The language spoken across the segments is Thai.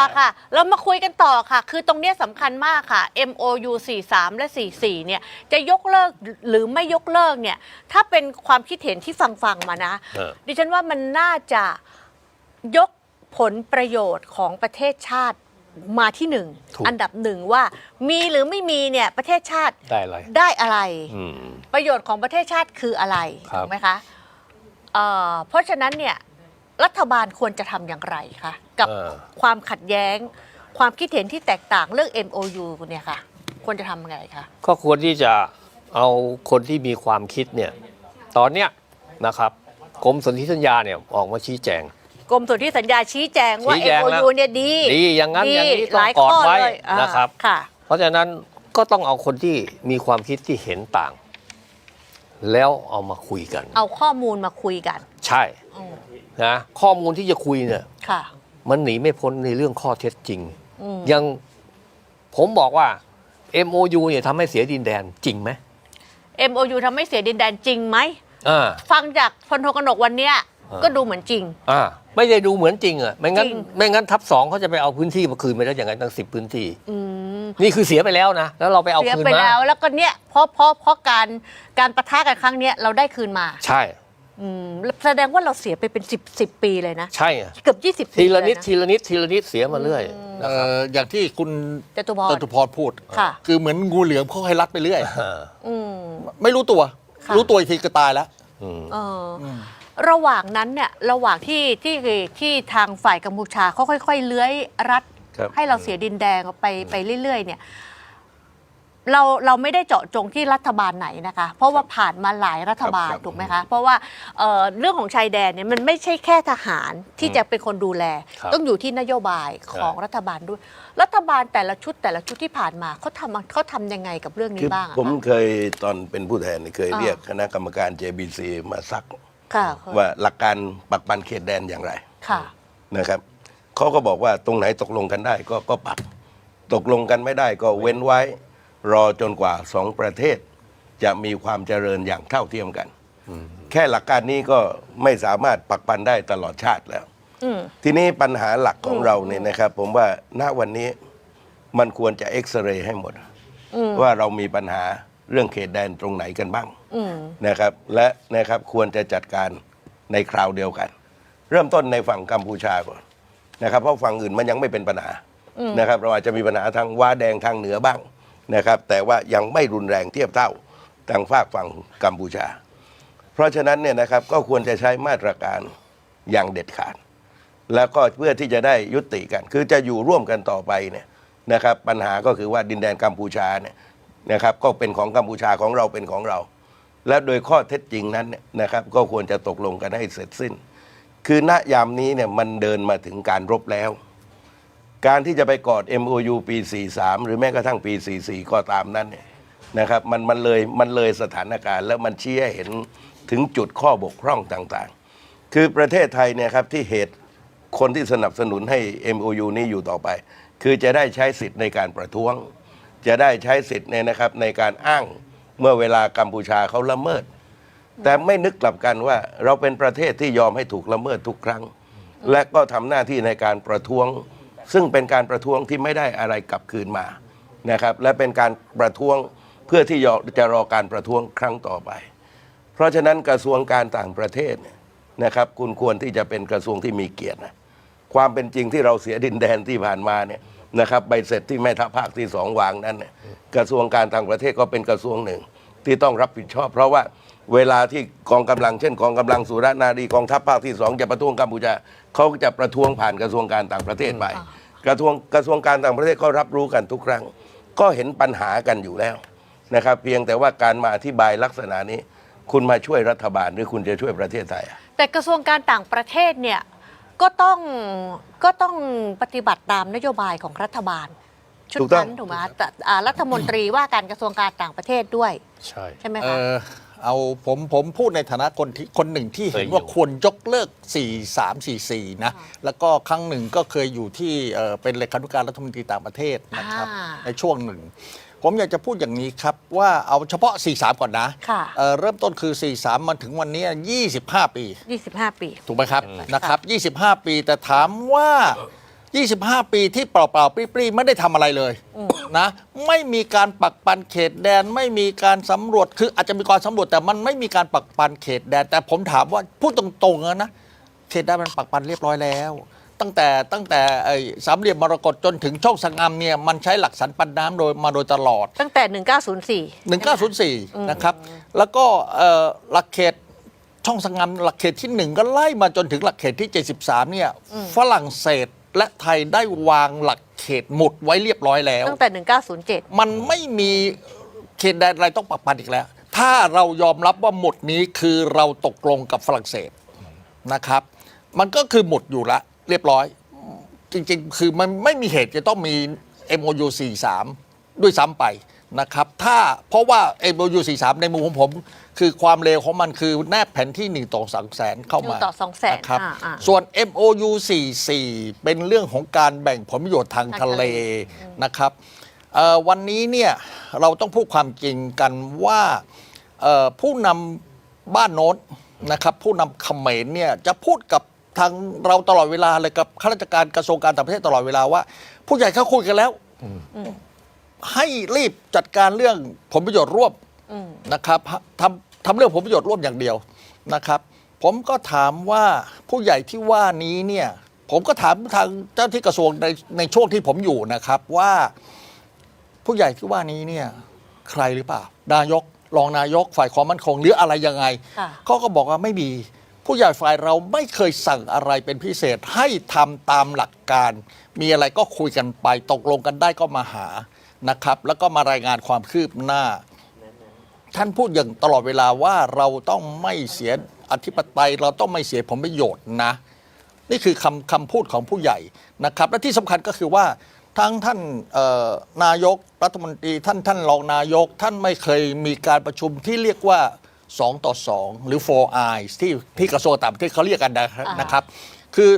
อะค่ะ เรามาคุยกันต่อค่ะ คือตรงเนี้ยสำคัญมากค่ะ MOU 43 และ 44 เนี่ย จะยกเลิกหรือไม่ยกเลิกเนี่ย ถ้าเป็นความคิดเห็นที่ฟังฟังๆมานะ เออ ดิฉันว่ามันน่าจะยกผลประโยชน์ของประเทศชาติมาที่หนึ่ง ถูก อันดับหนึ่งว่า มีหรือไม่มีเนี่ยประเทศชาติได้อะไรได้อะไร อืม ประโยชน์ของประเทศชาติคืออะไรครับ ถูกไหมคะเอ่อเพราะฉะนั้นเนี่ย รัฐบาลควรจะทำอย่างไรคะกับเออ ความขัดแย้ง ความคิดเห็นที่แตกต่างเรื่อง MOU เนี่ยค่ะ ควรจะทำยังไงคะก็ควรที่จะเอาคนที่มีความคิดเนี่ยตอนเนี้ยนะครับกรมสนธิสัญญาเนี่ยออกมาชี้แจง กรมสนธิสัญญาชี้แจงว่า ชี้แจงแล้ว MOU เนี่ยดีดีอย่างนั้นอย่างนี้หลายต้องกอดข้อไว้เลยอ่านะครับ ค่ะ เพราะฉะนั้นก็ต้องเอาคนที่มีความคิดที่เห็นต่าง แล้วเอามาคุยกัน เอาข้อมูลมาคุยกัน ใช่ อืม นะข้อมูลที่จะคุยเนี่ยค่ะมันหนีไม่พ้นในเรื่องข้อเท็จจริง อืมยังผมบอกว่า MOU เนี่ยทำให้เสียดินแดนจริงไหม MOU ทำให้เสียดินแดนจริงไหม อ่า ฟังจากพลโทกนกวันเนี้ยอ่า ก็ดูเหมือนจริง อ่า ไม่ได้ดูเหมือนจริงอะไม่งั้นจริง ไม่งั้นทับสองเขาจะไปเอาพื้นที่มาคืนไปแล้วอย่างนั้นตั้งสิบพื้นที่ อืมนี่คือเสียไปแล้วนะ แล้วเราไปเอาเสียคืนไปมาแล้วแล้วก็เนี่ยเพราะเพราะเพราะการการประทะกันครั้งเนี้ยเราได้คืนมา ใช่ อืมแสดงว่าเราเสียไปเป็นสิบสิบปีเลยนะ ใช่อะ เกือบยี่สิบปีทีละนิดเย ทีละนิดทีละนิดเสียมาเรื่อยเอ่ออย่างที่คุณจตุพรจตุพรพูด ค่ะ คือเหมือนงูเหลือมเขาให้รัดไปเรื่อยอ่าอืม ไม่รู้ตัว ค่ะ รู้ตัวอีกทีก็ตายแล้วอืมเอออระหว่างนั้นเนี่ยระหว่างที่ที่ที่ทางฝ่ายกัมพูชาเขาค่อย ๆ เลื้อยรัด ครับ ให้เราเสียดินแดงไปไปเรื่อย ๆ เนี่ย เราเราไม่ได้เจาะจงที่รัฐบาลไหนนะคะ เพราะว่าผ่านมาหลายรัฐบาลครับ ถูกไหมคะ เพราะว่าเอ่อเรื่องของชายแดนเนี่ยมันไม่ใช่แค่ทหารที่จะเป็นคนดูแล ครับต้องอยู่ที่นโยบายของรัฐบาลด้วย รัฐบาลแต่ละชุดแต่ละชุดที่ผ่านมาเขาทำเขาทำยังไงกับเรื่องนี้คือบ้างอะผมคะเคยตอนเป็นผู้แทนเนี่ยเคยอ่าเรียกคณะกรรมการ JBC มาซักค่ะว่าหลักการปักปันเขตแดนอย่างไรค่ะ นะครับเขาก็บอกว่าตรงไหนตกลงกันได้ก็ก็ปัก ตกลงกันไม่ได้ก็เว้นไว้ รอจนกว่าสองประเทศ จะมีความเจริญอย่างเท่าเทียมกัน แค่หลักการนี้ก็ไม่สามารถปักปันได้ตลอดชาติแล้วอืมทีนี้ปัญหาหลักของเราเนี่ยนะครับ ผมว่าณวันนี้มันควรจะเอ็กซเรย์ให้หมดอืมว่าเรามีปัญหาเรื่องเขตแดนตรงไหนกันบ้างอืมนะครับ และนะครับควรจะจัดการในคราวเดียวกัน เริ่มต้นในฝั่งกัมพูชาก่อนนะครับ เพราะฝั่งอื่นมันยังไม่เป็นปัญหานะครับ เราอาจจะมีปัญหาทางว้าแดงทางเหนือบ้าง นะครับแต่ว่ายังไม่รุนแรงเทียบเท่าทางฝากฝั่งกัมพูชา เพราะฉะนั้นเนี่ยนะครับก็ควรจะใช้มาตรการอย่างเด็ดขาด แล้วก็เพื่อที่จะได้ยุติกัน คือจะอยู่ร่วมกันต่อไปเนี่ยนะครับปัญหาก็คือว่าดินแดนกัมพูชาเนี่ยนะครับก็เป็นของกัมพูชาของเราเป็นของเรา และโดยข้อเท็จจริงนั้นเนี่ยนะครับก็ควรจะตกลงกันให้เสร็จสิ้น คือณยามนี้เนี่ยมันเดินมาถึงการรบแล้ว การที่จะไปกอด MOU ปี 43 หรือแม้กระทั่งปี 44 ก็ตามนั้นเนี่ยนะครับมันมันเลยมันเลยสถานการณ์ แล้วมันชี้ให้เห็นถึงจุดข้อบกพร่องต่างๆ คือประเทศไทยเนี่ยครับที่เหตุคนที่สนับสนุนให้ MOU นี้อยู่ต่อไป คือจะได้ใช้สิทธิ์ในการประท้วง จะได้ใช้สิทธิ์เนี่ยนะครับในการอ้างเมื่อเวลากัมพูชาเขาละเมิด แต่ไม่นึกกลับกันว่าเราเป็นประเทศที่ยอมให้ถูกละเมิดทุกครั้ง และก็ทำหน้าที่ในการประท้วง ซึ่งเป็นการประท้วงที่ไม่ได้อะไรกลับคืนมานะครับและเป็นการประท้วงเพื่อที่จะรอการประท้วงครั้งต่อไป เพราะฉะนั้นกระทรวงการต่างประเทศนะครับคุณควรที่จะเป็นกระทรวงที่มีเกียรตินะความเป็นจริงที่เราเสียดินแดนที่ผ่านมาเนี่ยนะครับใบเสร็จที่แม่ทัพภาคที่สองวางนั้นเนี่ยกระทรวงการต่างประเทศก็เป็นกระทรวงหนึ่งที่ต้องรับผิดชอบ เพราะว่าเวลาที่กองกำลังเช่นกองกำลังสุรนารีกองทัพภาคที่สองจะประท้วงกัมพูชาเขาจะประท้วงผ่านกระทรวงการต่างประเทศไป กระทรวงกระทรวงการต่างประเทศก็รับรู้กันทุกครั้ง ก็เห็นปัญหากันอยู่แล้วนะครับ เพียงแต่ว่าการมาอธิบายลักษณะนี้ คุณมาช่วยรัฐบาลหรือคุณจะช่วยประเทศไทยอะแต่กระทรวงการต่างประเทศเนี่ยก็ต้องก็ต้องปฏิบัติตามนโยบายของรัฐบาล ชุดถูกต้องนั้นถูกไหมคะแต่อ่ารัฐมนตรีว่าการกระทรวงการต่างประเทศด้วย ใช่ ใช่ไหมเอคะอ เอาผมผมพูดในฐานะคนที่คนหนึ่งที่เห็นว่าเคยอยู่ควรยกเลิก 4344 นะ แล้วก็ครั้งหนึ่งก็เคยอยู่ที่เอ่อเป็นเลขานุการรัฐมนตรีต่างประเทศนะครับอ่าในช่วงหนึ่ง ผมอยากจะพูดอย่างนี้ครับ ว่าเอาเฉพาะ 43 ก่อนนะค่ะเอ่อเริ่มต้นคือ 43มันถึงวันนี้ 25 ปี 25 ปี ถูกไหมครับนะครับ 25 ปีแต่ถามว่า 25 ปีที่เปล่าๆปรี้ๆไม่ได้ทำอะไรเลยนะไม่มีการปักปันเขตแดน ไม่มีการสำรวจคืออาจจะมีการสำรวจแต่มันไม่มีการปักปันเขตแดน แต่ผมถามว่าพูดตรงๆนะ เขตแดนมันปักปันเรียบร้อยแล้ว ตั้งแต่ตั้งแต่ไอ้สามเหลี่ยมมรกตจนถึงช่องสังงามเนี่ยมันใช้หลักสันปันน้ำโดยมาโดยตลอด ตั้งแต่ 1904 1904 นะครับ แล้วก็เอ่อหลักเขตช่องสังงามหลักเขตที่ 1 ก็ไล่มาจนถึงหลักเขตที่ 73 เนี่ย ฝรั่งเศส และไทยได้วางหลักเขตหมุดไว้เรียบร้อยแล้ว ตั้งแต่ 1907 มันไม่มีเขตแดนอะไรต้องปักปันอีกแล้ว ถ้าเรายอมรับว่าหมุดนี้คือเราตกลงกับฝรั่งเศสนะครับ มันก็คือหมุดอยู่ละ เรียบร้อย จริงๆ คือมันไม่มีเหตุจะต้องมี MOU 43 ด้วยซ้ำไป นะครับ ถ้าเพราะว่า MOU 43 ในมุมของผม คือความเลวของมันคือแนบแผนที่ 1 ต่อ 2 แสนเข้ามาหนึ่งต่อสองแสนนะครับ อ่าอ่า ส่วน MOU 44 เป็นเรื่องของการแบ่งผลประโยชน์ทางทะเลนะครับเอ่อวันนี้เนี่ยเราต้องพูดความจริงกันว่าเอ่อผู้นำบ้านโน้นนะครับ ผู้นำเขมรเนี่ยจะพูดกับทางเราตลอดเวลาเลยกับข้าราชการกระทรวงการต่างประเทศตลอดเวลาว่า ผู้ใหญ่เขาคุยกันแล้ว ให้รีบจัดการเรื่องผลประโยชน์ร่วมนะครับทำทำเรื่องผลประโยชน์ร่วมอย่างเดียวนะครับ ผมก็ถามว่าผู้ใหญ่ที่ว่านี้เนี่ย ผมก็ถามทางเจ้าที่กระทรวงในในช่วงที่ผมอยู่นะครับว่า ผู้ใหญ่ที่ว่านี้เนี่ย ใครหรือเปล่านายกรองนายกฝ่ายความมั่นคงหรืออะไรยังไง ค่ะ เขาก็บอกว่าไม่มี ผู้ใหญ่ฝ่ายเราไม่เคยสั่งอะไรเป็นพิเศษให้ทำตามหลักการ มีอะไรก็คุยกันไป ตกลงกันได้ก็มาหา นะครับ แล้วก็มารายงานความคืบหน้า ท่านพูดอย่างตลอดเวลาว่าเราต้องไม่เสียอธิปไตย เราต้องไม่เสียผลประโยชน์นะ นี่คือคำคำพูดของผู้ใหญ่นะครับ และที่สำคัญก็คือว่าทั้งท่านนายกรัฐมนตรีท่านท่านรองนายก ท่านไม่เคยมีการประชุมที่เรียกว่า 2 ต่อ 2 หรือ four eyes ที่ที่กระทรวงต่างประเทศเขาเรียกกันนะครับอ่านนะครับ คือ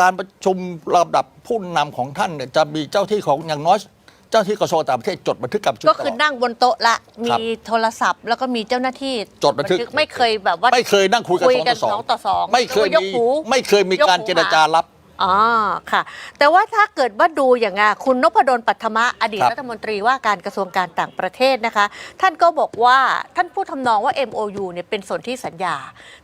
การประชุมระดับผู้นำของท่านเนี่ยจะมีเจ้าที่ของอย่างน้อย เจ้าที่กระทรวงต่างประเทศจดบันทึกการประชุมก็คือตลอดนั่งบนโต๊ะละครัมีบโทรศัพท์ แล้วก็มีเจ้าหน้าที่จดบันทึก ไม่เคยแบบว่า ไม่เคยนั่งคุยกันคุยสองกัต่นอสองสองต่อสองไม่เคยแล้วก็ยกมีหูไม่เคยมียกการหูเจรจารับ อ๋อค่ะ แต่ว่าถ้าเกิดว่าดูอย่างอะคุณนพดลปัทมะอดีตครับรัฐมนตรีว่าการกระทรวงการต่างประเทศนะคะ ท่านก็บอกว่าท่านพูดทำนองว่า MOU เนี่ยเป็นสนธิสัญญา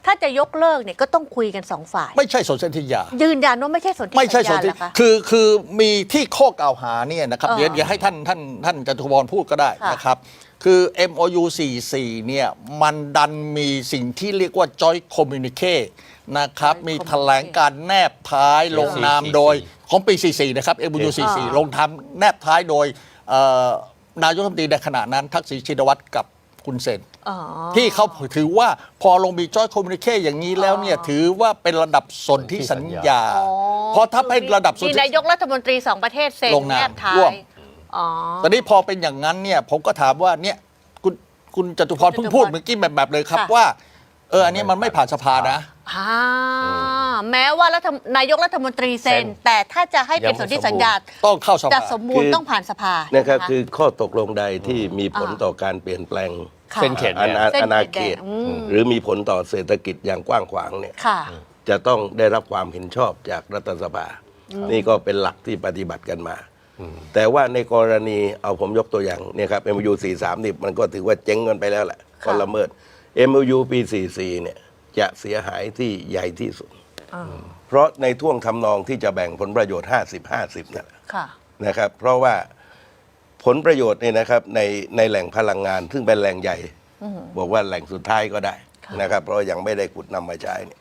ถ้าจะยกเลิกเนี่ยก็ต้องคุยกันสองฝ่าย ไม่ใช่สนธิญา ยืนยันว่าไม่ใช่สนธิไม่ใช่สสันญธิญาเหรอคะ คือคือมีที่ข้อกล่าวหาเนี่ยนะครับเออเดี๋ยวเดี๋ยวให้ท่านท่านท่านจตุพรพูดก็ได้ค่ะนะครับ คือ MOU 44เนี่ยมันดันมีสิ่งที่เรียกว่า Joint Communique นะครับ มีแถลงการแนบท้ายลงนามโดยของปี 44 นะครับ MOU 44 ลงทำแนบท้ายโดยเอ่อนายกรัฐมนตรีในขณะนั้น ทักษิณชินวัตรกับคุณเซนอ๋อที่เขาถือว่าพอลงมีจอยคอมมิ n นิเคอย่างนี้แล้วเนี่ยอ๋อถือว่าเป็นระดับสนที่สัญญาอ๋อเพราะถ้าเป็นระดับสนมีธินายกรัฐมนตรีสองประเทศเซ็นลงนามแนบท้าร่วมยอ๋อตอนนี้พอเป็นอย่างนั้นเนี่ยผมก็ถามว่าเนี่ยคุณคุณจตุพรคุณจตุพรเพิ่งพูดเมื่อกี้แบบแบบเลยครับค่ะว่า เอออันนี้มันไม่ผ่านสภานะ อ่าแม้ว่ารัฐมนายกรัฐมนตรีเซ็น เซ็นแต่ถ้าจะให้เป็นยังสไม่นธิสัญญาต้องเข้าสจะภาสมบูรณ์คือ ต้องผ่านสภานะครับใช่ไหมคือข้อตกลงใดที่มีผลอ่า ต่อการเปลี่ยนแปลงค่ะ เส้นเขต อาณาเส้นอาณาเขเขตตแดนอืม หรือมีผลต่อเศรษฐกิจอย่างกว้างขวางเนี่ยค่ะ จะต้องได้รับความเห็นชอบจากรัฐสภา นี่ก็เป็นหลักที่ปฏิบัติกันมา แต่ว่าในกรณีเอาผมยกตัวอย่างเนี่ยครับ MOU 43นี่มันก็ถือว่าเจ๊งเงินไปแล้วแหละก็ละเมิด MOU ปี 44เนี่ย จะเสียหายที่ใหญ่ที่สุด เพราะในท่วงทำนองที่จะแบ่งผลประโยชน์ 50-50นั่นแหละค่ะ นะครับ เพราะว่าผลประโยชน์เนี่ยนะครับในในแหล่งพลังงาน ซึ่งเป็นแหล่งใหญ่ บอกว่าแหล่งสุดท้ายก็ได้นะครับ เพราะยังไม่ได้ขุดนำมาใช้เนี่ย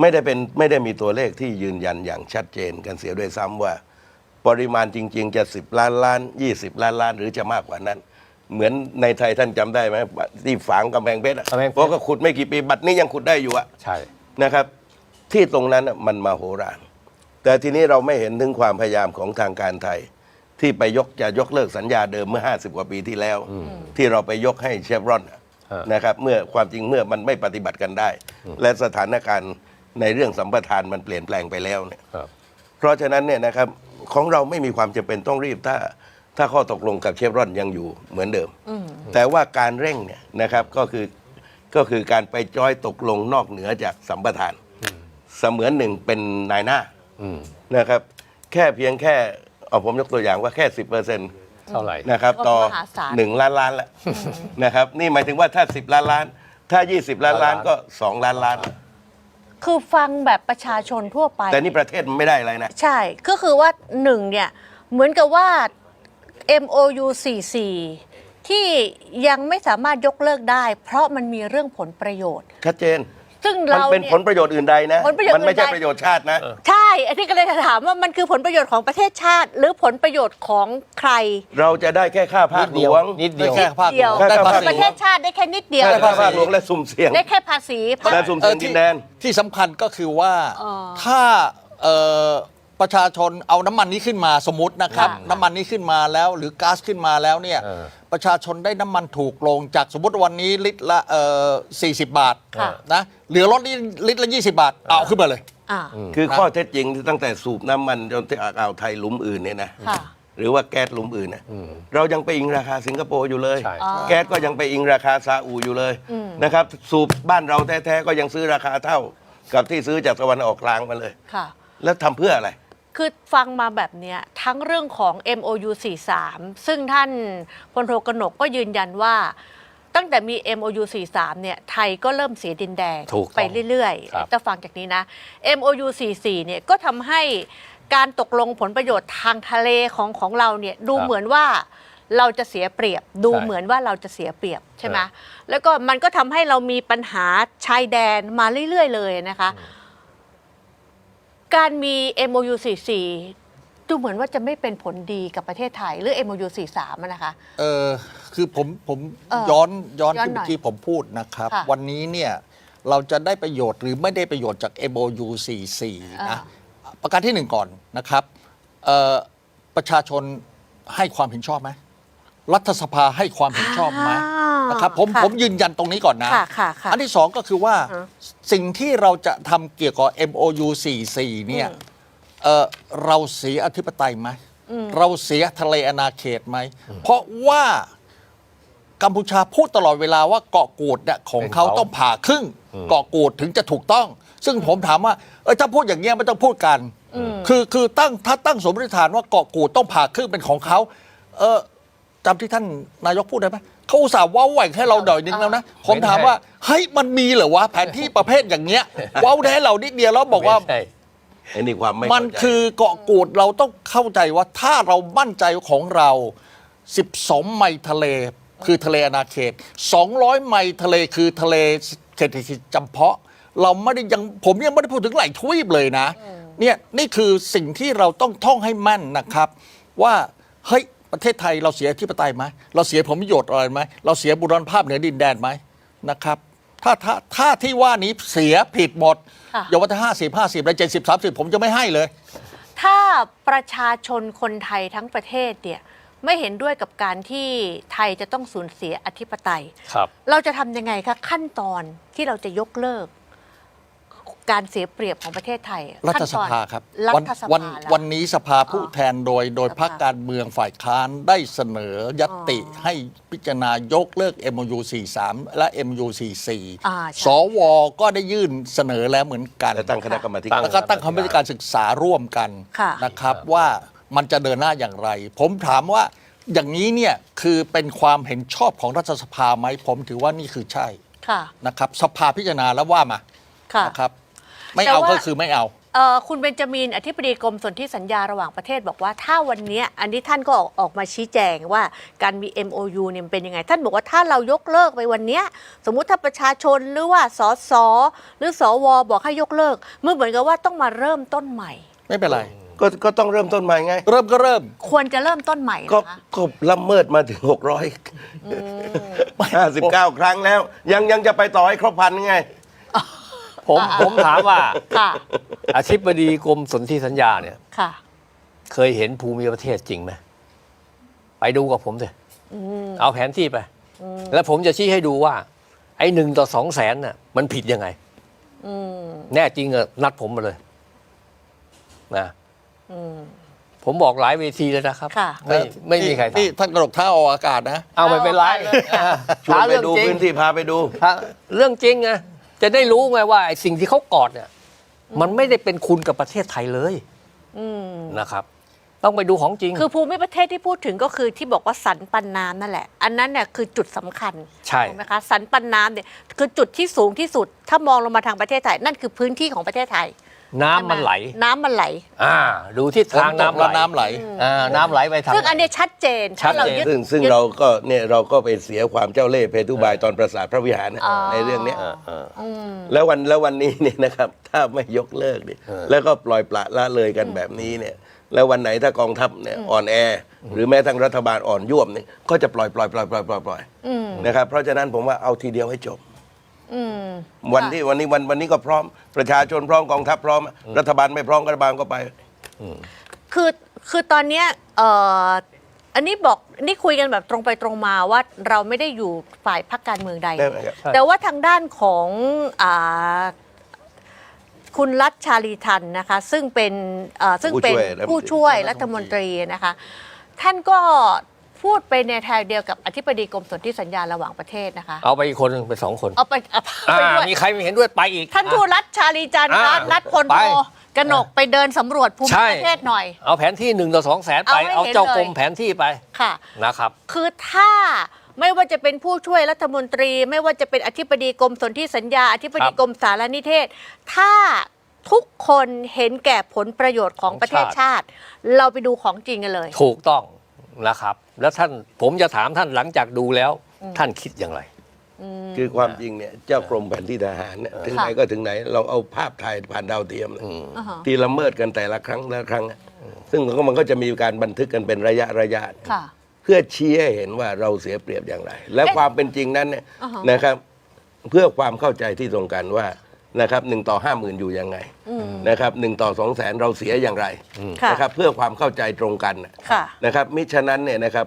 ไม่ได้เป็นไม่ได้มีตัวเลขที่ยืนยันอย่างชัดเจนกันเสียด้วยซ้ำว่า ปริมาณจริง ๆ จะ 10 ล้านล้าน 20 ล้านล้าน หรือจะมากกว่านั้น เหมือนในไทยท่านจำได้ไหมที่ฝางกำแพงเพชรอะกำแพงเพชร เพราะก็ขุดไม่กี่ปีบัตรนี้ยังขุดได้อยู่อะใช่ นะครับ ที่ตรงนั้นน่ะมันมาโหฬารแต่ทีนี้เราไม่เห็นถึงความพยายามของทางการไทย ที่ไปยกจะยกเลิกสัญญาเดิมเมื่อ 50 กว่าปีที่แล้ว ที่เราไปยกให้เชฟรอนน่ะฮะ นะครับเมื่อความจริงเมื่อมันไม่ปฏิบัติกันได้ และสถานการณ์ในเรื่องสัมปทานมันเปลี่ยนแปลงไปแล้วเนี่ย ครับ เพราะฉะนั้นเนี่ยนะครับของเราไม่มีความจำเป็นต้องรีบถ้า ถ้าข้อตกลงกับเชฟรอนยังอยู่เหมือนเดิม แต่ว่าการเร่งเนี่ยนะครับก็คือก็คือการไปจอยตกลงนอกเหนือจากสัมปทาน เสมือนหนึ่งเป็นนายหน้าอืมนะครับ แค่เพียงแค่เอาผมยกตัวอย่างว่าแค่สิบเปอร์เซ็นต์เท่าไหร่นะครับต่อก็มหาศาลหนึ่งล้านล้านละนะครับ นี่หมายถึงว่าถ้าสิบล้านล้าน ถ้ายี่สิบล้านล้านก็สองล้านล้าน คือฟังแบบประชาชนทั่วไป แต่นี่ประเทศมันไม่ได้อะไรนะ ใช่ก็คือว่าหนึ่งเนี่ยเหมือนกับว่า MOU 44 ที่ยังไม่สามารถยกเลิกได้ เพราะมันมีเรื่องผลประโยชน์ ชัดเจน ซึ่งมันเราเป็นเนี่ยผลประโยชน์อื่นใดนะ ผลประโยชน์มันไม่ใช่อื่นใด ประโยชน์ชาตินะ ใช่ อันนี้ก็เลยจะถามว่ามันคือผลประโยชน์ของประเทศชาติ หรือผลประโยชน์ของใครเราจะได้แค่ค่าภาคหลวง นิดเดียว แค่ภาคเดียวได้ภาแค่ษีประเทศชาติได้แค่นิดเดียวค่าภาคหลวงและสุ่มเสี่ยง ได้แค่ภาษี และสุ่มเสี่ยงดินแดน ที่สำคัญก็คือว่าอ๋อถ้าเอ่อ ประชาชนเอาน้ำมันนี้ขึ้นมาสมมตินะครับค่ะน้ำมันนี้ขึ้นมาแล้ว หรือก๊าซขึ้นมาแล้วเนี่ยเออประชาชนได้น้ำมันถูกลงจากสมมติวันนี้ลิตรละเอ่อ40 บาทค่ะ นะเหลือรถนี่ลิตรละ 20 บาท เอาขึ้นมาเลย อ่า คือข้อเท็จจริงตั้งแต่สูบน้ำมันจนที่อ่าวไทยหลุมอื่นเนี่ยนะค่ะ หรือว่าแก๊สหลุมอื่นนะเรายังไปอิงราคาสิงคโปร์อยู่เลย ใช่อ๋อแก๊สก็ยังไปอิงราคาซาอุอยู่เลยนะครับ สูบบ้านเราแท้ๆก็ยังซื้อราคาเท่า กับที่ซื้อจากตะวันออกกลางมาเลย ค่ะ แล้วทำเพื่ออะไร คือฟังมาแบบเนี้ยทั้งเรื่องของ MOU 43 ซึ่งท่านพลโทกนกก็ยืนยันว่า ตั้งแต่มี MOU 43 เนี่ย ไทยก็เริ่มเสียดินแดงถูกต้องไปเรื่อยครับ ๆจะฟังจากนี้นะ MOU 44 เนี่ยก็ทำให้การตกลงผลประโยชน์ทางทะเลของของเราเนี่ยดูเหมือนว่าเราจะเสียเปรียบ ดูเหมือนว่าเราจะเสียเปรียบใช่ไหมแล้วก็มันก็ทำให้เรามีปัญหาชายแดนมาเรื่อย ๆ เลยนะคะ การมี MOU 44ดูเหมือนว่าจะไม่เป็นผลดีกับประเทศไทย หรือ MOU 43อะนะคะ เออคือผมผมเออย้อนย้อนย้อนที่หน่เมื่อยอกี้ผมพูดนะครับ ค่ะวันนี้เนี่ยเราจะได้ประโยชน์หรือไม่ได้ประโยชน์จาก MOU 44นะประการที่หนึ่งก่อนนะครับเอ่อประชาชนให้ความเห็นชอบไหมรัฐสภาให้ความเห็นชอบไหมอ่า นนะครับผมค่ะผมยืนยันตรงนี้ก่อนนะ ค่ะค่ะค่ะ อันที่สองก็คือว่าอือฮะสิ่งที่เราจะทำเกี่ยวกับ MOU 44เนี่ยเอ่อเราเสียอธิปไตยไหมเราเสียทะเลอาณาเขตไหม เพราะว่ากัมพูชาพูดตลอดเวลาว่าเกาะกูดเนี่ยของเป็นเขาเขา ต้องผ่าครึ่ง เกาะกูดถึงจะถูกต้อง ซึ่งผมถามว่าเออถ้าพูดอย่างเงี้ยไม่ต้องพูดกัน คือคือตั้งถ้าตั้งสมมติฐานว่าเกาะกูดต้องผ่าครึ่งเป็นของเขาเออ จำที่ท่านนายกพูดได้ไหมเขาอุตส่าห์เว้าแหว่งให้เราหน่อยนึงแล้วนะผมถามว่าเฮ้ยมันมีเหรอวะแผนที่ประเภทอย่างเงี้ย เว้าได้ให้เรานิดเดียวแล้วบอกว่า ไม่ใช่ไอ้นี่ความไม่มันเข้าใจคือเกาะกูดเราต้องเข้าใจว่าถ้าเรามั่นใจของเรา 12 ไมล์ทะเล คือทะเลอาณาเขต 200 ไมล์ทะเลคือทะเลเศรษฐกิจจำเพาะ เราไม่ได้ยังผมยังไม่ได้พูดถึงไหลทวีปเลยนะ เนี่ยนี่คือสิ่งที่เราต้องท่องให้แม่นนะครับ ว่าเฮ้ย ประเทศไทยเราเสียที่ปไตยไหมเราเสียผลประโยชน์อะไรไหมเราเสียบุรณภาพเหนือดินแดนไหมนะครับ ถ้าถ้าถ้าที่ว่านี้เสียผิดหมดค่ะ อย่าว่าแต่ห้าสิบห้าสิบและเจ็ดสิบสามสิบผมจะไม่ให้เลย ถ้าประชาชนคนไทยทั้งประเทศเนี่ยไม่เห็นด้วยกับการที่ไทยจะต้องสูญเสียอธิปไตย ครับ เราจะทำยังไงคะขั้นตอนที่เราจะยกเลิก การเสียเปรียบของประเทศไทยรัฐขั้นสตอนภาครับรัวันฐสวันภาแล้ววันนี้สภาผู้แทนโดยโดยสภาพรรคการเมืองฝ่ายค้านได้เสนอยัตติอ๋อให้พิจารณายกเลิก MOU 43 และ MOU อ่าใช่44สวก็ได้ยื่นเสนอแล้วเหมือนกันและตั้งคณะกรรมาธิตั้การแล้วก็ตั้งคณะกรรมการศึกษาร่วมกันค่ะนะครับว่ามันจะเดินหน้าอย่างไร ผมถามว่าอย่างนี้เนี่ยคือเป็นความเห็นชอบของรัฐสภาไหมผมถือว่านี่คือใช่ค่ะนะครับ สภาพิจารณาแล้วว่ามาค่ะนะครับ ไม่แต่เอาว่าก็คือไม่เอา เอ่อคุณเบนจามินอธิบดีกรมสนธิสัญญาระหว่างประเทศบอกว่าถ้าวันเนี้ยอันนี้ท่านก็ออกออกมาชี้แจงว่าการมี MOU เนี่ยมันเป็นยังไง ท่านบอกว่าถ้าเรายกเลิกไปวันเนี้ยสมมุติถ้าประชาชนหรือว่าสสหรือสวบอกให้ยกเลิกมันเหมือนกับว่าต้องมาเริ่มต้นใหม่ ไม่เป็นไร ก็ก็ต้องเริ่มต้นใหม่ไง เริ่มก็เริ่ม ควรจะเริ่มต้นใหม่ก็นะคะ ก็ละเมิดมาถึง 600 59 ครั้งแล้ว ยังยังจะไปต่อให้ครบพันไง ผมผมถามว่า ค่ะอธิบดีกรมสนธิสัญญาเนี่ย ค่ะ เคยเห็นภูมิประเทศจริงไหมไปดูกับผมสิเอาแผนที่ไป แล้วผมจะชี้ให้ดูว่า ไอ้หนึ่งต่อสองแสนน่ะ มันผิดยังไงแน่จริงอะนัดผมมาเลยนะผมบอกหลายเวทีเลยนะครับ ค่ะ ไม่ไม่มีใครที่ทำท่านกระดกเท้าออกอากาศนะเอาไม่เป็นไรชวนหาไปเรื่องดูจริงพื้นที่พาไปดูถ้าเรื่องจริงไง จะได้รู้ไงว่าไอ้สิ่งที่เขากอดเนี่ย มันไม่ได้เป็นคุณกับประเทศไทยเลยนะครับ ต้องไปดูของจริง คือภูมิประเทศที่พูดถึงก็คือที่บอกว่าสันปันน้ำนั่นแหละ อันนั้นเนี่ยคือจุดสำคัญใช่ ถูกไหมคะสันปันน้ำเนี่ยคือจุดที่สูงที่สุด ถ้ามองลงมาทางประเทศไทย นั่นคือพื้นที่ของประเทศไทย น้ำมันไหล น้ำมันไหล อ่า ดูทิศทางฝนตกน้ำไหลแล้วน้ำไหลอ่าน้ำไหลไปทางซึ่งอันเนี้ยชัดเจนชัดเจนถ้าเรายึดซึ่งซึ่งยึดเราก็เนี่ยเราก็ไปเสียความเจ้าเล่ห์เพทุบายตอนประสาทพระวิหารนะอ๋อในเรื่องเนี้ยเออเออแล้ววันแล้ววันนี้เนี่ยนะครับ ถ้าไม่ยกเลิกเนี่ยเออแล้วก็ปล่อยปละละเลยกันแบบนี้เนี่ย แล้ววันไหนถ้ากองทัพเนี่ยอ่อนแอ หรือแม้ทั้งรัฐบาลอ่อนยวบเนี่ยก็จะปล่อยปล่อยปล่อยปล่อยปล่อยปล่อยนะครับเพราะฉะนั้นผมว่าเอาทีเดียวให้จบอืม วันที่วันนี้วันวันนี้ก็พร้อม ประชาชนพร้อมกองทัพพร้อม รัฐบาลไม่พร้อมรัฐบาลก็ไป คือคือตอนเนี้ยเอ่ออันนี้บอกนี่คุยกันแบบตรงไปตรงมาว่าเราไม่ได้อยู่ฝ่ายพรรคการเมืองใด ได้ไหมครับ แต่ว่าทางด้านของอาคุณรัชชาลีทันนะคะ ซึ่งเป็นเอ่อซึ่งเป็นผู้ช่วยผู้ช่วยรัรัฐฐมมนนตตรี รีนะคะ ท่านก็ พูดไปในทางเดียวกับอธิบดีกรมสนธิสัญญาระหว่างประเทศนะคะ เอาไปอีกคนหนึ่งเป็นสองคนเอาไปเอาอ่าไปด้วยมีใครไม่เห็นด้วยไปอีก ท่านทูตรัชชาลีจันทร์อ่ารัฐพลไปโทกนกไปเดินสำรวจภูมิใช่ ประเทศหน่อย เอาแผนที่หนึ่งต่อสองแสนไป เอาให้เอาเห็นเจ้ากรมเลย แผนที่ไปค่ะ นะครับ คือถ้าไม่ว่าจะเป็นผู้ช่วยรัฐมนตรี ไม่ว่าจะเป็นอธิบดีกรมสนธิสัญญา อธิบดีครับกรมสารนิเทศ ถ้าทุกคนเห็นแก่ผลประโยชน์ของประเทศของชาชาติติ เราไปดูของจริงกันเลย ถูกต้อง นะครับ แล้วท่านผมจะถามท่านหลังจากดูแล้ว ท่านคิดอย่างไร คือความจริงเนี่ยเจ้ากรมแผนที่ทหารเนี่ยถึงไหนค่ะก็ถึงไหน เราเอาภาพถ่ายผ่านดาวเทียมเนี่ยอ่าฮะที่ละเมิดกันแต่ละครั้งแต่ละครั้งอะซึ่งมันก็มันก็จะมีการบันทึกกันเป็นระยะระยะค่ะเพื่อชี้ให้เห็นว่าเราเสียเปรียบอย่างไร และเอ๊ะความเป็นจริงนั้นเนี่ยอ่าฮะนะครับ เพื่อความเข้าใจที่ตรงกันว่า นะครับหนึ่งต่อห้าหมื่นอยู่ยังไงนะครับหนึ่งต่อสองแสนเราเสียอย่างไรค่ะนะครับเพื่อความเข้าใจตรงกันน่ะค่ะนะครับมิฉะนั้นเนี่ยนะครับ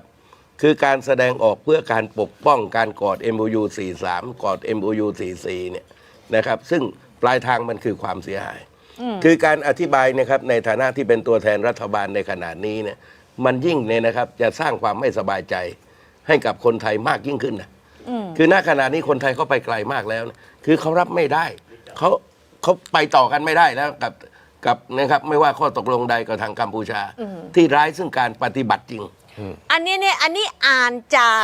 คือการแสดงออกเพื่อการปกป้องการกอด MOU 43 กอด MOU 44เนี่ยนะครับซึ่งปลายทางมันคือความเสียหาย คือการอธิบายนะครับในฐานะที่เป็นตัวแทนรัฐบาลในขณะนี้เนี่ยมันยิ่งเนี่ยนะครับจะสร้างความไม่สบายใจให้กับคนไทยมากยิ่งขึ้นนะคือณขณะนี้คนไทยเขาไปไกลมากแล้วนะคือเขารับไม่ได้ เขาเขาไปต่อกันไม่ได้แล้วกับกับนะครับไม่ว่าข้อตกลงใดกับทางกัมพูชา ที่ร้ายซึ่งการปฏิบัติจริง อันนี้เนี่ยอันนี้อ่านจาก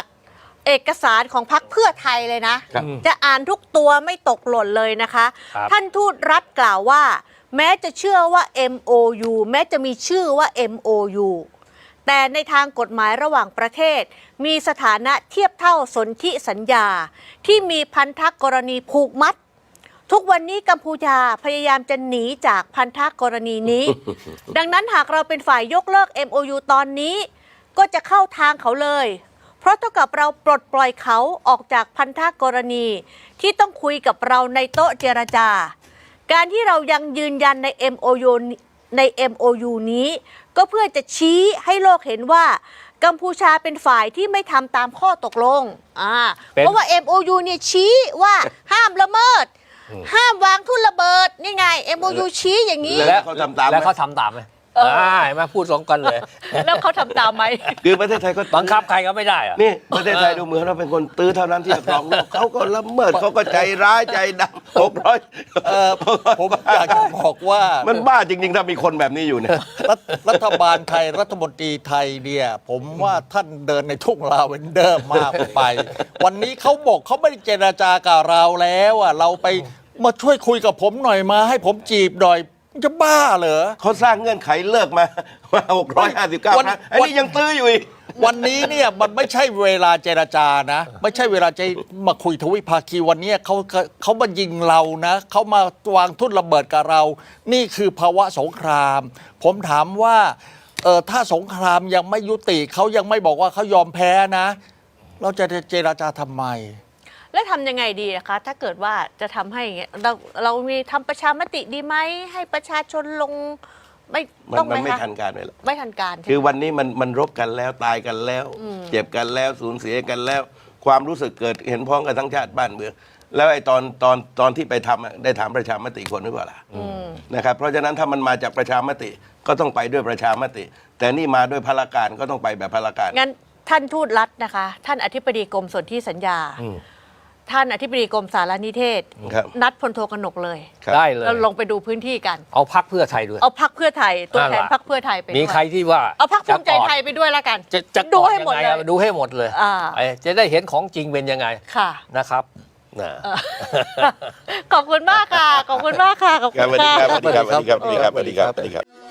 เอกสารของพรรคเพื่อไทยเลยนะ ครับ จะอ่านทุกตัวไม่ตกหล่นเลยนะคะ ครับ ท่านทูตรัฐกล่าวว่า แม้จะเชื่อว่า MOU แม้จะมีชื่อว่า MOU แต่ในทางกฎหมายระหว่างประเทศ มีสถานะเทียบเท่าสนธิสัญญา ที่มีพันธกรณีผูกมัด ทุกวันนี้กัมพูชาพยายามจะหนีจากพันธกรณีนี้ ดังนั้นหากเราเป็นฝ่ายยกเลิก MOU ตอนนี้ ก็จะเข้าทางเขาเลย เพราะเท่ากับเราปลดปล่อยเขาออกจากพันธกรณี ที่ต้องคุยกับเราในโต๊ะเจรจา การที่เรายังยืนยันใน MOU ใน MOU นี้ ก็เพื่อจะชี้ให้โลกเห็นว่ากัมพูชาเป็นฝ่ายที่ไม่ทำตามข้อตกลงอ่าเป็นเพราะว่า MOU เนี่ยชี้ว่าห้ามละเมิด ห้ามวางทุ่นระเบิดนี่ไง MOU ชี้อย่างนี้ แล้วเขาทำตามไหม แล้วเขาทำตามไหมอ่าเห็นไหมาพูดสองกันเลย แล้วเขาทำตามไหม คือประเทศไทยก็บังคับใครก็ไม่ได้อะ นี่ประเทศไทยดูเหมือนเราเป็นคนตื้อเท่านั้นที่จะครองโลกเขาก็ละเมิดเขาก็ใจร้ายใจดำหกร้อยเออผมอยากจะบอกว่า มันบ้าจริงๆ ถ้ามีคนแบบนี้อยู่เนี่ย รัฐรัฐบาลไทยรัฐมนตรีไทยเนี่ย ผมว่าท่านเดินในทุ่งลาเวนเดอร์มากไป วันนี้เขาบอกเขาไม่ได้เจรจากับเราแล้วอะเราไป มาช่วยคุยกับผมหน่อยมา ให้ผมจีบหน่อยมันจะบ้าเหรอ เขาสร้างเงื่อนไขเลิกมามาหกร้อยห้าสิบเก้าวันครั้งอัน นี้ยังตื้ออยู่อีก วันนี้เนี่ยมันไม่ใช่เวลาเจรจานะ ไม่ใช่เวลาจะมาคุยทวิภาคีวันนี้เขาเขามายิงเรานะเขามาวางทุ่นระเบิดกับเรา นี่คือภาวะสงคราม ผมถามว่าเออถ้าสงครามยังไม่ยุติเขายังไม่บอกว่าเขายอมแพ้นะ เราจะเจรจาทำไม แล้วทำยังไงดีนะคะ ถ้าเกิดว่าจะทำให้อย่างเงี้ยเราเรามีทำประชามติดีไหมให้ประชาชนลงไม่มันต้องไหมัมนไม่คะทันการเลยหรอกไม่ทันการใช่ไหม คือวันนี้มันมันรบกันแล้วตายกันแล้วเจ็บกันแล้วสูญเสียกันแล้ว ความรู้สึกเกิดเห็นพ้องกันทั้งชาติบ้านเมืองแล้วไอ้ตอนตอนตอนที่ไปทำอะได้ถามประชามติคนหรือเปล่าล่ะนะครับเพราะฉะนั้นถ้ามันมาจากประชามติก็ต้องไปด้วยประชามติ แต่นี่มาด้วยพลการก็ต้องไปแบบพลการ งั้นท่านทูตรัฐนะคะ ท่านอธิบดีกรมสนธิสัญญา ท่านอธิบดีกรมสารนิเทศ ครับ นัดพลโทกนกเลยครับ ได้เลย เราลงไปดูพื้นที่กัน เอาพักเพื่อไทยด้วย เอาพักเพื่อไทยตัวแทนนั่นแหละพักเพื่อไทยไปด้วยมีใครที่ว่าเอาพักภูมิใจจะกอดไทยไปด้วยแล้วกัน จะจะดูกอให้หมดยังเลไงยอะดูให้หมดเลยอ่าไอ้จะได้เห็นของจริงเป็นยังไงค่ะ นะครับนะ ขอบคุณมากค่ะ ขอบคุณมากค่ะ ขอบครับคุสณวัสดีค่ะ ครับสวัสดีครับสวัสดีครับสวัสดีครับสวัสดีครับ